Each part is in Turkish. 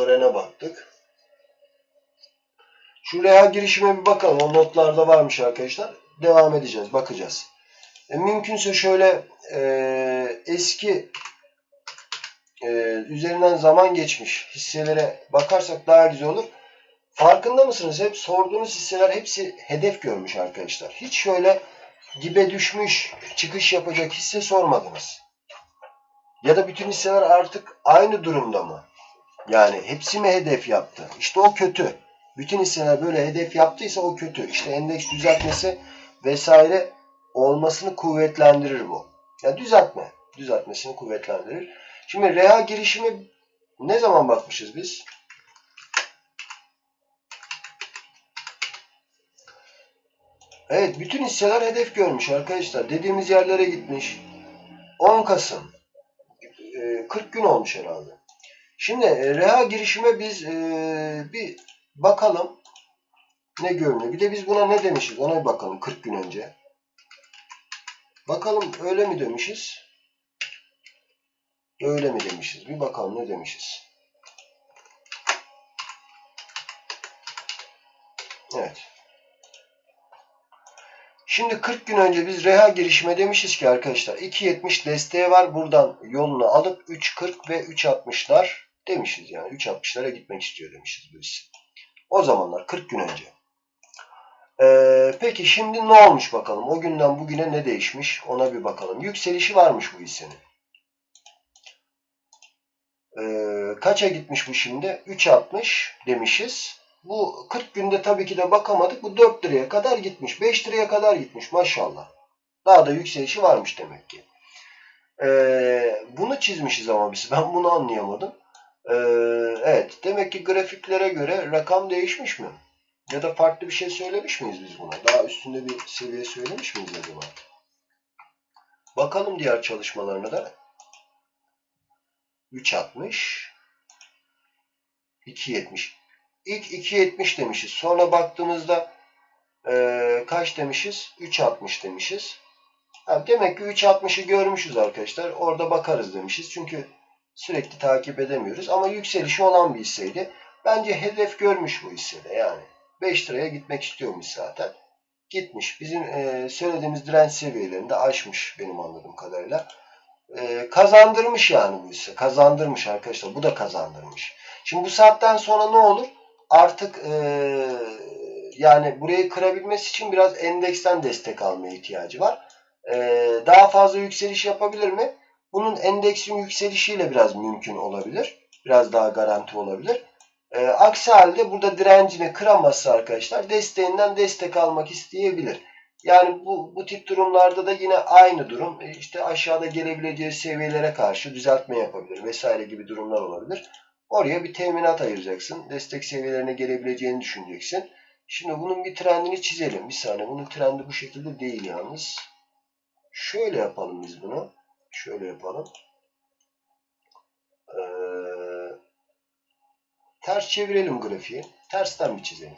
Öğrene baktık. Şu reha girişime bir bakalım. O notlarda varmış arkadaşlar. Devam edeceğiz. Bakacağız. E, mümkünse şöyle e, eski e, üzerinden zaman geçmiş hisselere bakarsak daha güzel olur. Farkında mısınız? Hep sorduğunuz hisseler hepsi hedef görmüş arkadaşlar. Hiç şöyle dibe düşmüş, çıkış yapacak hisse sormadınız. Ya da bütün hisseler artık aynı durumda mı? Yani hepsi mi hedef yaptı? İşte o kötü. Bütün hisseler böyle hedef yaptıysa o kötü. İşte endeks düzeltmesi vesaire olmasını kuvvetlendirir bu. Ya düzeltme. Düzeltmesini kuvvetlendirir. Şimdi reha girişimi ne zaman bakmışız biz? Evet bütün hisseler hedef görmüş arkadaşlar. Dediğimiz yerlere gitmiş. 10 Kasım. Ee, 40 gün olmuş herhalde. Şimdi e, reha girişime biz e, bir bakalım ne görünüyor. Bir de biz buna ne demişiz ona bir bakalım 40 gün önce. Bakalım öyle mi demişiz? Öyle mi demişiz? Bir bakalım ne demişiz. Evet. Şimdi 40 gün önce biz reha girişime demişiz ki arkadaşlar 2.70 desteği var. Buradan yolunu alıp 3.40 ve 3.60'lar demişiz. Yani 3.60'lara gitmek istiyor demişiz biz. O zamanlar 40 gün önce. Ee, peki şimdi ne olmuş bakalım? O günden bugüne ne değişmiş? Ona bir bakalım. Yükselişi varmış bu hissenin. Ee, kaça gitmiş bu şimdi? 3.60 demişiz. Bu 40 günde tabii ki de bakamadık. Bu 4 liraya kadar gitmiş. 5 liraya kadar gitmiş maşallah. Daha da yükselişi varmış demek ki. Ee, bunu çizmişiz ama biz. Ben bunu anlayamadım. Ee, evet. Demek ki grafiklere göre rakam değişmiş mi? Ya da farklı bir şey söylemiş miyiz biz buna? Daha üstünde bir seviye söylemiş miyiz acaba? Bakalım diğer çalışmalarına da. 3.60 2.70 İlk 2.70 demişiz. Sonra baktığımızda e, kaç demişiz? 3.60 demişiz. Yani demek ki 3.60'ı görmüşüz arkadaşlar. Orada bakarız demişiz. Çünkü sürekli takip edemiyoruz. Ama yükselişi olan bir hisseydi. Bence hedef görmüş bu hissede yani. 5 liraya gitmek istiyormuş zaten. Gitmiş. Bizim e, söylediğimiz direnç seviyelerini de aşmış benim anladığım kadarıyla. E, kazandırmış yani bu hisse. Kazandırmış arkadaşlar. Bu da kazandırmış. Şimdi bu saatten sonra ne olur? Artık e, yani burayı kırabilmesi için biraz endeksten destek almaya ihtiyacı var. E, daha fazla yükseliş yapabilir mi? Bunun endeksin yükselişiyle biraz mümkün olabilir. Biraz daha garanti olabilir. E, aksi halde burada direncini kıramazsa arkadaşlar desteğinden destek almak isteyebilir. Yani bu, bu tip durumlarda da yine aynı durum. E, işte aşağıda gelebileceği seviyelere karşı düzeltme yapabilir vesaire gibi durumlar olabilir. Oraya bir teminat ayıracaksın. Destek seviyelerine gelebileceğini düşüneceksin. Şimdi bunun bir trendini çizelim. Bir saniye. Bunun trendi bu şekilde değil yalnız. Şöyle yapalım biz bunu. Şöyle yapalım. Ee, ters çevirelim grafiği. Tersten bir çizelim.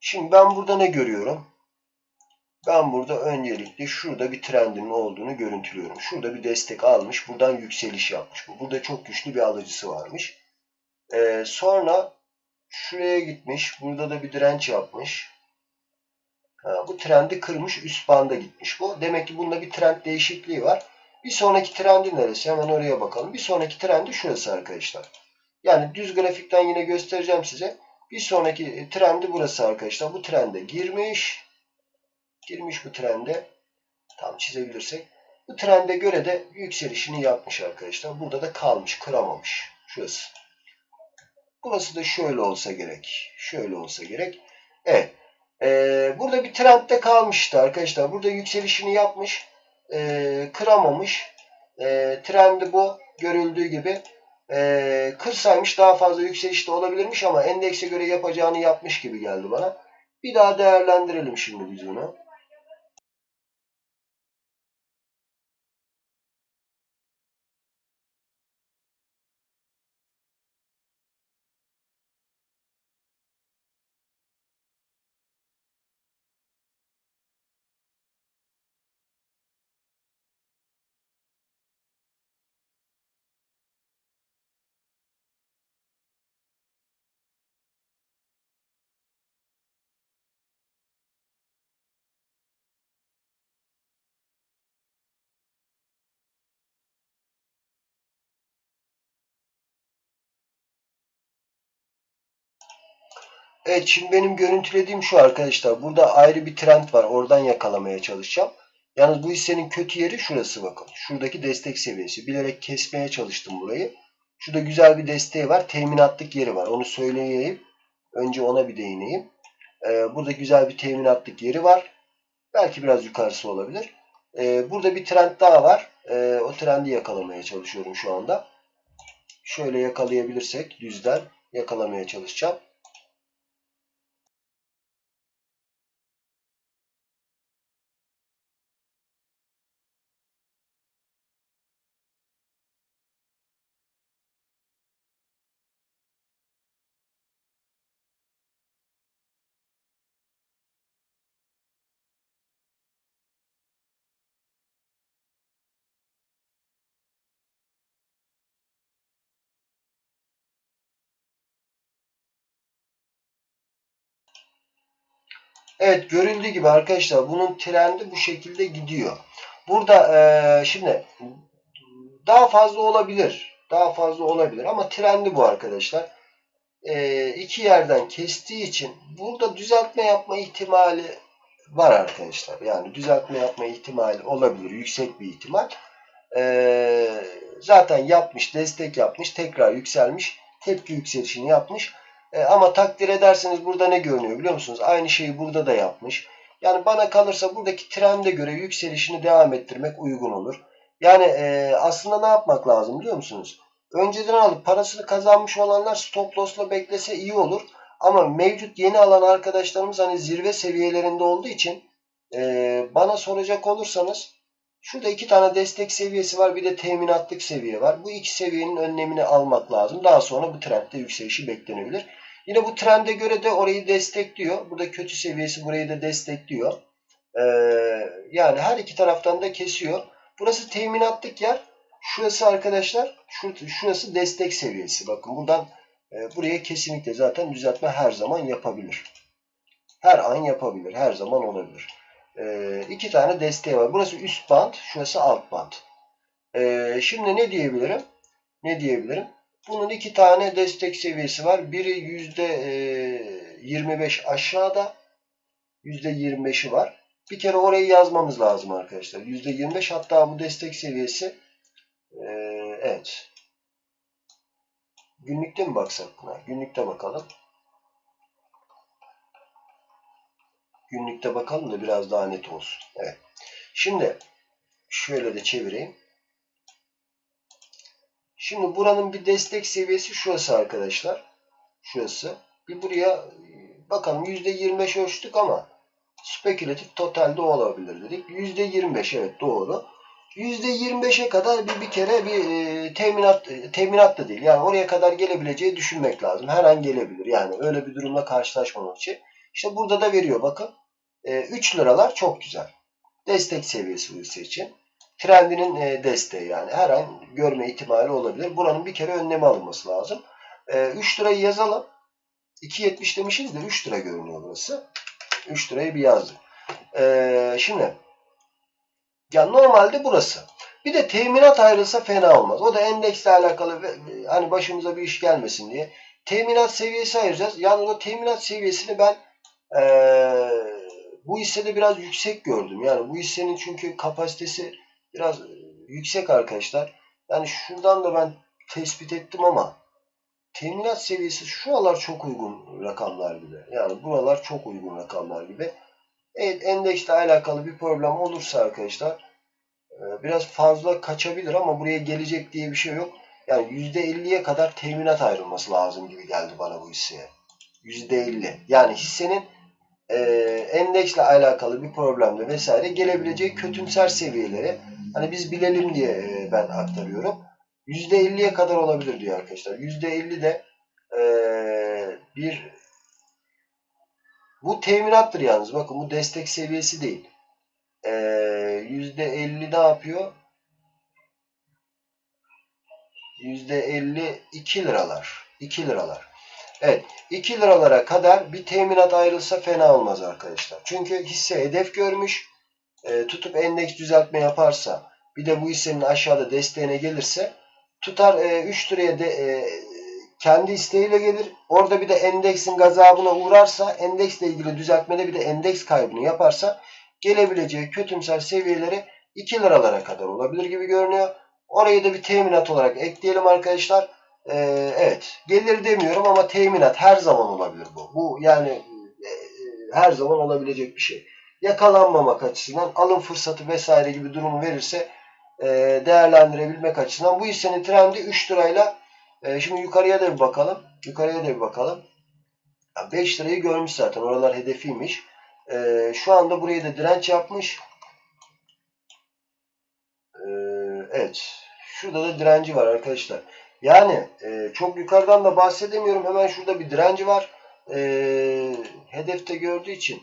Şimdi ben burada ne görüyorum? Ben burada öncelikle şurada bir trendinin olduğunu görüntülüyorum. Şurada bir destek almış. Buradan yükseliş yapmış. Burada çok güçlü bir alıcısı varmış. Ee, sonra şuraya gitmiş. Burada da bir direnç yapmış. Ha, bu trendi kırmış. Üst banda gitmiş bu. Demek ki bunda bir trend değişikliği var. Bir sonraki trendi neresi? Hemen oraya bakalım. Bir sonraki trendi şurası arkadaşlar. Yani düz grafikten yine göstereceğim size. Bir sonraki trendi burası arkadaşlar. Bu trende girmiş. Girmiş bu trende. Tam çizebilirsek. Bu trende göre de yükselişini yapmış arkadaşlar. Burada da kalmış. Kıramamış. Şurası. Burası da şöyle olsa gerek. Şöyle olsa gerek. Evet. Ee, burada bir trendde kalmıştı arkadaşlar. Burada yükselişini yapmış. Ee, kıramamış. Ee, trendi bu. Görüldüğü gibi. Ee, kırsaymış daha fazla yükseliş de olabilirmiş ama endekse göre yapacağını yapmış gibi geldi bana. Bir daha değerlendirelim şimdi biz bunu. Evet şimdi benim görüntülediğim şu arkadaşlar. Burada ayrı bir trend var. Oradan yakalamaya çalışacağım. Yalnız bu hissenin kötü yeri şurası bakın. Şuradaki destek seviyesi. Bilerek kesmeye çalıştım burayı. Şurada güzel bir desteği var. Teminatlık yeri var. Onu söyleyeyim. Önce ona bir değineyim. Ee, burada güzel bir teminatlık yeri var. Belki biraz yukarısı olabilir. Ee, burada bir trend daha var. Ee, o trendi yakalamaya çalışıyorum şu anda. Şöyle yakalayabilirsek düzden yakalamaya çalışacağım. Evet görüldüğü gibi arkadaşlar bunun trendi bu şekilde gidiyor. Burada e, şimdi daha fazla olabilir. Daha fazla olabilir ama trendi bu arkadaşlar. E, iki yerden kestiği için burada düzeltme yapma ihtimali var arkadaşlar. Yani düzeltme yapma ihtimali olabilir. Yüksek bir ihtimal. E, zaten yapmış, destek yapmış, tekrar yükselmiş, tepki yükselişini yapmış. E, ama takdir ederseniz burada ne görünüyor biliyor musunuz? Aynı şeyi burada da yapmış. Yani bana kalırsa buradaki trende göre yükselişini devam ettirmek uygun olur. Yani e, aslında ne yapmak lazım biliyor musunuz? Önceden alıp parasını kazanmış olanlar stop loss'la beklese iyi olur. Ama mevcut yeni alan arkadaşlarımız hani zirve seviyelerinde olduğu için e, bana soracak olursanız şurada iki tane destek seviyesi var bir de teminatlık seviye var. Bu iki seviyenin önlemini almak lazım. Daha sonra bu trendde yükselişi beklenebilir. Yine bu trende göre de orayı destekliyor. Burada kötü seviyesi burayı da destekliyor. Ee, yani her iki taraftan da kesiyor. Burası teminatlık yer. Şurası arkadaşlar şurası destek seviyesi. Bakın buradan e, buraya kesinlikle zaten düzeltme her zaman yapabilir. Her an yapabilir. Her zaman olabilir. E, iki tane desteği var. Burası üst band. Şurası alt band. E, şimdi ne diyebilirim? Ne diyebilirim? Bunun iki tane destek seviyesi var. Biri yüzde 25 aşağıda. yüzde 25'i var. Bir kere orayı yazmamız lazım arkadaşlar. Yüzde 25 hatta bu destek seviyesi evet. Günlükte mi baksak buna? Günlükte bakalım. Günlükte bakalım da biraz daha net olsun. Evet. Şimdi şöyle de çevireyim. Şimdi buranın bir destek seviyesi şurası arkadaşlar. Şurası. Bir buraya bakalım %25 ölçtük ama spekülatif totalde olabilir dedik. %25 evet doğru. %25'e kadar bir, bir kere bir e, teminat e, teminat da değil. Yani oraya kadar gelebileceği düşünmek lazım. Her an gelebilir. Yani öyle bir durumla karşılaşmamak için. İşte burada da veriyor bakın. E, 3 liralar çok güzel. Destek seviyesi bu için trendinin e, desteği yani her an görme ihtimali olabilir. Buranın bir kere önlemi alınması lazım. 3 e, lirayı yazalım. 2.70 demişiz de 3 lira görünüyor burası. 3 lirayı bir yazdık. E, şimdi ya normalde burası. Bir de teminat ayrılsa fena olmaz. O da endeksle alakalı hani başımıza bir iş gelmesin diye. Teminat seviyesi ayıracağız. Yani o teminat seviyesini ben ee, bu hissede biraz yüksek gördüm. Yani bu hissenin çünkü kapasitesi biraz e, yüksek arkadaşlar. Yani şuradan da ben tespit ettim ama teminat seviyesi şu şuralar çok uygun rakamlar gibi. Yani buralar çok uygun rakamlar gibi. Evet endeksle alakalı bir problem olursa arkadaşlar e, biraz fazla kaçabilir ama buraya gelecek diye bir şey yok. Yani %50'ye kadar teminat ayrılması lazım gibi geldi bana bu hisseye. %50. Yani hissenin e, endeksle alakalı bir problemde vesaire gelebileceği kötümser seviyeleri hani biz bilelim diye e, ben aktarıyorum. %50'ye kadar olabilir diyor arkadaşlar. %50 de e, bir bu teminattır yalnız. Bakın bu destek seviyesi değil. E, %50 ne yapıyor? %50 2 liralar. 2 liralar. Evet 2 liralara kadar bir teminat ayrılsa fena olmaz arkadaşlar. Çünkü hisse hedef görmüş. E, tutup endeks düzeltme yaparsa bir de bu hissenin aşağıda desteğine gelirse tutar e, 3 liraya de, e, kendi isteğiyle gelir. Orada bir de endeksin gazabına uğrarsa, endeksle ilgili düzeltmede bir de endeks kaybını yaparsa gelebileceği kötümser seviyeleri 2 liralara kadar olabilir gibi görünüyor. Orayı da bir teminat olarak ekleyelim arkadaşlar. Ee, evet gelir demiyorum ama teminat her zaman olabilir bu. Bu yani e, her zaman olabilecek bir şey. Yakalanmamak açısından alım fırsatı vesaire gibi durumu verirse e, değerlendirebilmek açısından bu hissenin trendi 3 lirayla e, şimdi yukarıya da bir bakalım. Yukarıya da bir bakalım. 5 lirayı görmüş zaten. Oralar hedefiymiş. E, şu anda burayı da direnç yapmış. E, evet. Şurada da direnci var arkadaşlar. Yani e, çok yukarıdan da bahsedemiyorum. Hemen şurada bir direnci var. E, hedefte gördüğü için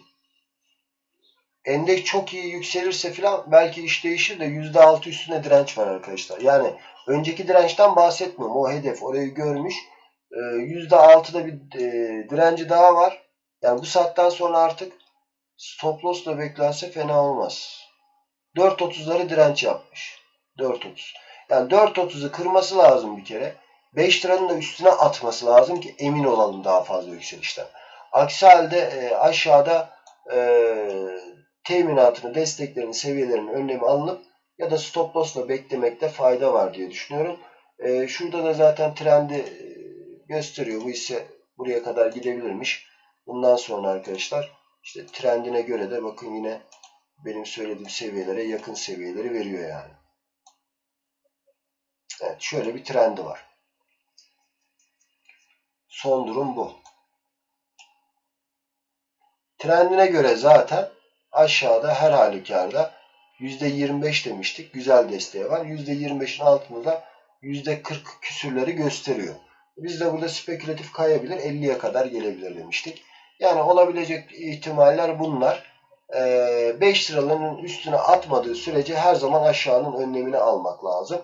endeks çok iyi yükselirse filan belki iş değişir de %6 üstüne direnç var arkadaşlar. Yani önceki dirençten bahsetmiyorum. O hedef orayı görmüş. E, %6'da bir e, direnci daha var. Yani bu saatten sonra artık stop loss'la beklense fena olmaz. 4.30'ları direnç yapmış. 4.30. Yani 4.30'u kırması lazım bir kere. 5 liranın da üstüne atması lazım ki emin olalım daha fazla yükselişten. Aksi halde e, aşağıda e, teminatını, desteklerini, seviyelerini önlemi alınıp ya da stop loss'la beklemekte fayda var diye düşünüyorum. E, şurada da zaten trendi e, gösteriyor. Bu ise buraya kadar gidebilirmiş. Bundan sonra arkadaşlar işte trendine göre de bakın yine benim söylediğim seviyelere yakın seviyeleri veriyor yani. Evet şöyle bir trendi var. Son durum bu. Trendine göre zaten aşağıda her halükarda %25 demiştik. Güzel desteği var. %25'in altında %40 küsürleri gösteriyor. Biz de burada spekülatif kayabilir. 50'ye kadar gelebilir demiştik. Yani olabilecek ihtimaller bunlar. 5 liraların üstüne atmadığı sürece her zaman aşağının önlemini almak lazım.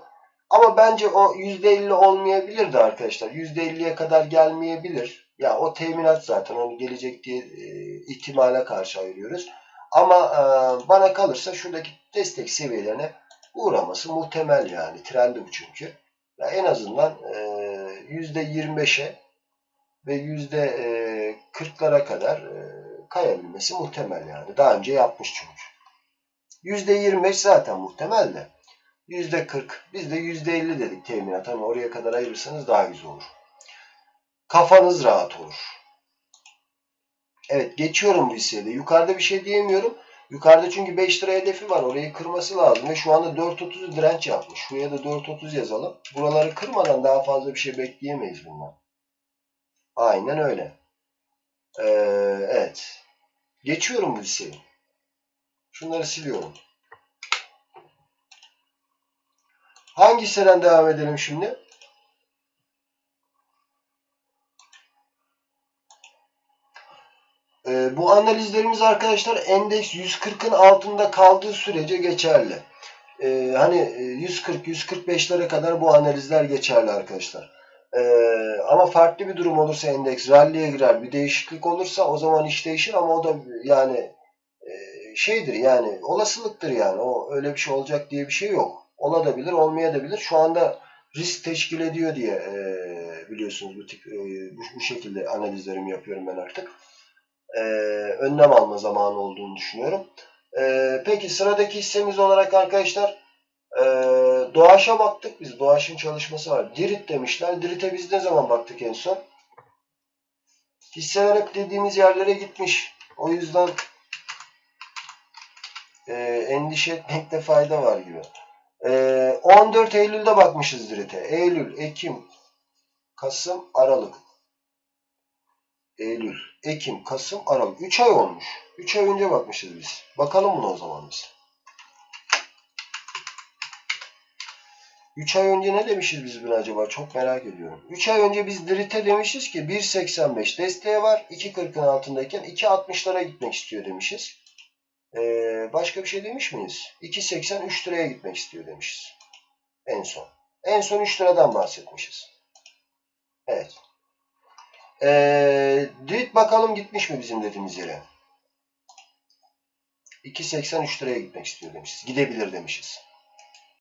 Ama bence o %50 olmayabilir de arkadaşlar. %50'ye kadar gelmeyebilir. Ya o teminat zaten onu gelecek diye e, ihtimale karşı ayırıyoruz. Ama e, bana kalırsa şuradaki destek seviyelerine uğraması muhtemel yani. Trendi bu çünkü. Ya en azından e, %25'e ve %40'lara kadar e, kayabilmesi muhtemel yani. Daha önce yapmış çünkü. %25 zaten muhtemel de. %40. Biz de %50 dedik teminat. Hani oraya kadar ayırırsanız daha güzel olur. Kafanız rahat olur. Evet geçiyorum bu hisseye Yukarıda bir şey diyemiyorum. Yukarıda çünkü 5 lira hedefi var. Orayı kırması lazım. Ve şu anda 4.30'u direnç yapmış. Şuraya da 4.30 yazalım. Buraları kırmadan daha fazla bir şey bekleyemeyiz bundan. Aynen öyle. Ee, evet. Geçiyorum bu hisseyi. Şunları siliyorum. Hangi hisseden devam edelim şimdi? Ee, bu analizlerimiz arkadaşlar endeks 140'ın altında kaldığı sürece geçerli. Ee, hani 140-145'lere kadar bu analizler geçerli arkadaşlar. Ee, ama farklı bir durum olursa endeks rally'e girer bir değişiklik olursa o zaman iş değişir ama o da yani e, şeydir yani olasılıktır yani o öyle bir şey olacak diye bir şey yok. Olabilir, olmayabilir. Şu anda risk teşkil ediyor diye e, biliyorsunuz bu tip e, bu, bu şekilde analizlerimi yapıyorum ben artık. E, önlem alma zamanı olduğunu düşünüyorum. E, peki sıradaki hissemiz olarak arkadaşlar e, Doğaç'a baktık biz. Doğaç'ın çalışması var. Dirit demişler. Dirit'e biz ne zaman baktık en son? Hisseler hep dediğimiz yerlere gitmiş. O yüzden e, endişe etmekte fayda var gibi. 14 ee, Eylül'de bakmışız Dirit'e. Eylül, Ekim, Kasım, Aralık. Eylül, Ekim, Kasım, Aralık. 3 ay olmuş. 3 ay önce bakmışız biz. Bakalım bunu o zaman biz. 3 ay önce ne demişiz biz buna acaba? Çok merak ediyorum. 3 ay önce biz Dirit'e demişiz ki 1.85 desteği var. 2.40'ın altındayken 2.60'lara gitmek istiyor demişiz. Ee, başka bir şey demiş miyiz? 2.80 3 liraya gitmek istiyor demişiz. En son. En son 3 liradan bahsetmişiz. Evet. Ee, Dit bakalım gitmiş mi bizim dediğimiz yere? 2.80 3 liraya gitmek istiyor demişiz. Gidebilir demişiz.